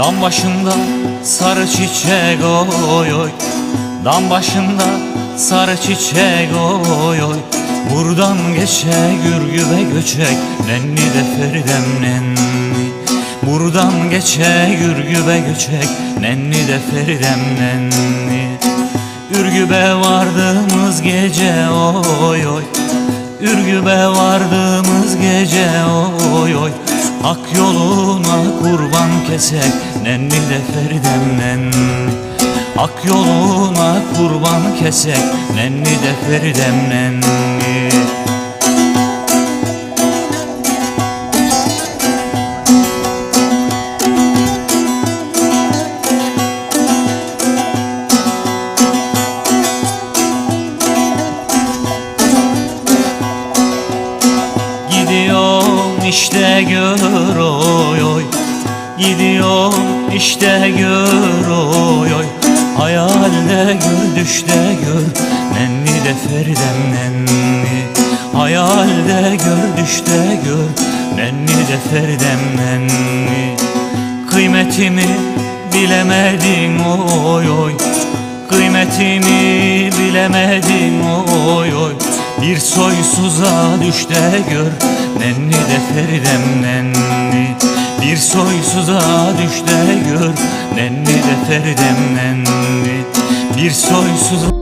Dam başında sarı çiçek oy oy. Dam başında sarı çiçek oy oy. Buradan geçe gürgübe göçek Nenni de Feridem nenni. Buradan geçe gürgübe göçek Nenni de Feridem nenni. Ürgübe vardığımız gece oy oy. Ürgübe vardığımız gece oy oy. Hak yoluna kesek Nenni de Feridem nenni Hak yoluna kurban kesek Nenni de Feridem nenni Gidiyorum işte gör oy oy Gidiyorum işte gör oy oy. Hayalde gör düşte gör Nenni de Feridem nenni Hayalde gör düşte gör Nenni de Feridem nenni Kıymetimi bilemedin oy oy. Kıymetimi bilemedin oy oy. Bir soysuza düş de gör Nenni de Feridem nenni Bir soysuza düş de gör Nenni de Feridem nenni. Bir soysuza